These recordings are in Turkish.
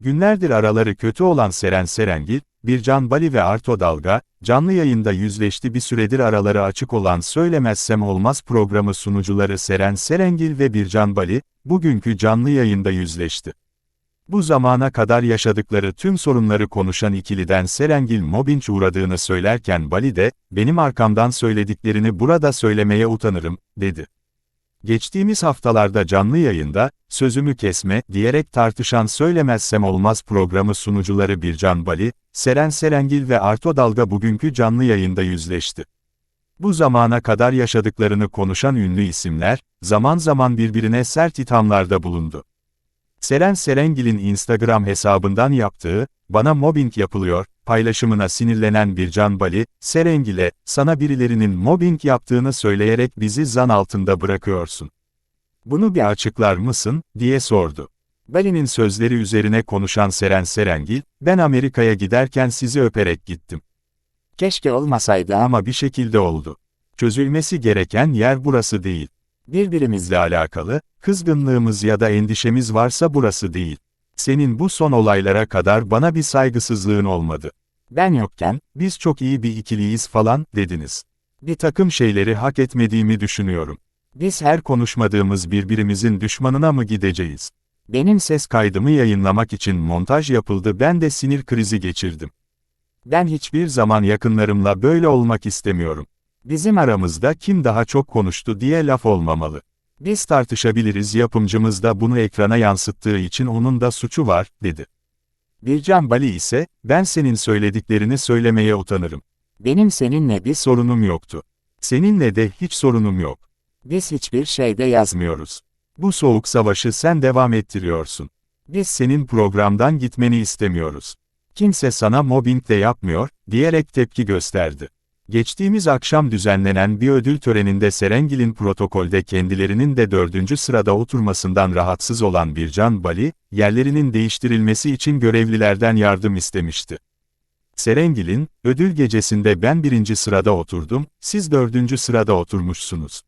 Günlerdir araları kötü olan Seren Serengil, Bircan Bali ve Arto Dalga, canlı yayında yüzleşti bir süredir araları açık olan Söylemezsem Olmaz programı sunucuları Seren Serengil ve Bircan Bali, bugünkü canlı yayında yüzleşti. Bu zamana kadar yaşadıkları tüm sorunları konuşan ikiliden Serengil mobbing uğradığını söylerken Bali de, benim arkamdan söylediklerini burada söylemeye utanırım, dedi. Geçtiğimiz haftalarda canlı yayında, sözümü kesme, diyerek tartışan Söylemezsem Olmaz programı sunucuları Bircan Bali, Seren Serengil ve Arto Dalga bugünkü canlı yayında yüzleşti. Bu zamana kadar yaşadıklarını konuşan ünlü isimler, zaman zaman birbirine sert ithamlarda bulundu. Seren Serengil'in Instagram hesabından yaptığı, bana mobbing yapılıyor, paylaşımına sinirlenen Bircan Bali, Serengil'e, sana birilerinin mobbing yaptığını söyleyerek bizi zan altında bırakıyorsun. Bunu bir açıklar mısın, diye sordu. Bali'nin sözleri üzerine konuşan Seren Serengil, ben Amerika'ya giderken sizi öperek gittim. Keşke olmasaydı ama bir şekilde oldu. Çözülmesi gereken yer burası değil. Birbirimizle alakalı, kızgınlığımız ya da endişemiz varsa burası değil. Senin bu son olaylara kadar bana bir saygısızlığın olmadı. Ben yokken, biz çok iyi bir ikiliyiz falan, dediniz. Bir takım şeyleri hak etmediğimi düşünüyorum. Biz her konuşmadığımız birbirimizin düşmanına mı gideceğiz? Benim ses kaydımı yayınlamak için montaj yapıldı ben de sinir krizi geçirdim. Ben hiçbir zaman yakınlarımla böyle olmak istemiyorum. Bizim aramızda kim daha çok konuştu diye laf olmamalı. Biz tartışabiliriz yapımcımız da bunu ekrana yansıttığı için onun da suçu var, dedi. Bircan Bali ise, ben senin söylediklerini söylemeye utanırım. Benim seninle bir sorunum yoktu. Seninle de hiç sorunum yok. Biz hiçbir şeyde yazmıyoruz. Bu soğuk savaşı sen devam ettiriyorsun. Biz senin programdan gitmeni istemiyoruz. Kimse sana mobbing de yapmıyor, diyerek tepki gösterdi. Geçtiğimiz akşam düzenlenen bir ödül töreninde Serengil'in protokolde kendilerinin de dördüncü sırada oturmasından rahatsız olan Bircan Bali, yerlerinin değiştirilmesi için görevlilerden yardım istemişti. Serengil'in, ödül gecesinde ben birinci sırada oturdum, siz dördüncü sırada oturmuşsunuz.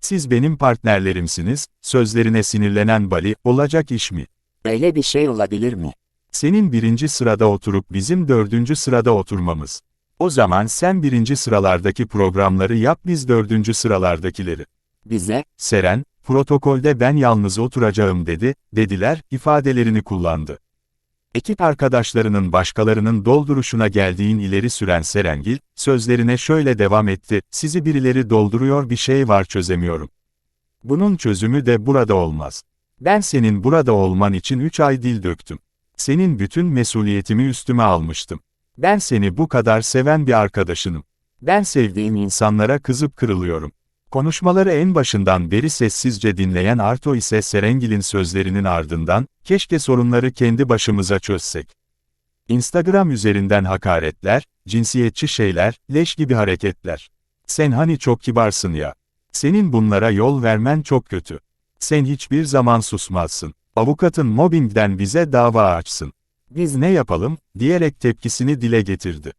Siz benim partnerlerimsiniz, sözlerine sinirlenen Bali, olacak iş mi? Böyle bir şey olabilir mi? Senin birinci sırada oturup bizim dördüncü sırada oturmamız. O zaman sen birinci sıralardaki programları yap biz dördüncü sıralardakileri. Bize, Seren, protokolde ben yalnız oturacağım dedi, dediler, ifadelerini kullandı. Ekip arkadaşlarının başkalarının dolduruşuna geldiğin ileri süren Serengil, sözlerine şöyle devam etti, sizi birileri dolduruyor bir şey var çözemiyorum. Bunun çözümü de burada olmaz. Ben senin burada olman için 3 ay dil döktüm. Senin bütün mesuliyetimi üstüme almıştım. Ben seni bu kadar seven bir arkadaşınım. Ben sevdiğim insanlara kızıp kırılıyorum. Konuşmaları en başından beri sessizce dinleyen Arto ise Serengil'in sözlerinin ardından, keşke sorunları kendi başımıza çözsek. Instagram üzerinden hakaretler, cinsiyetçi şeyler, leş gibi hareketler. Sen hani çok kibarsın ya. Senin bunlara yol vermen çok kötü. Sen hiçbir zaman susmazsın. Avukatın mobbingden bize dava açsın. Biz ne yapalım, diyerek tepkisini dile getirdi.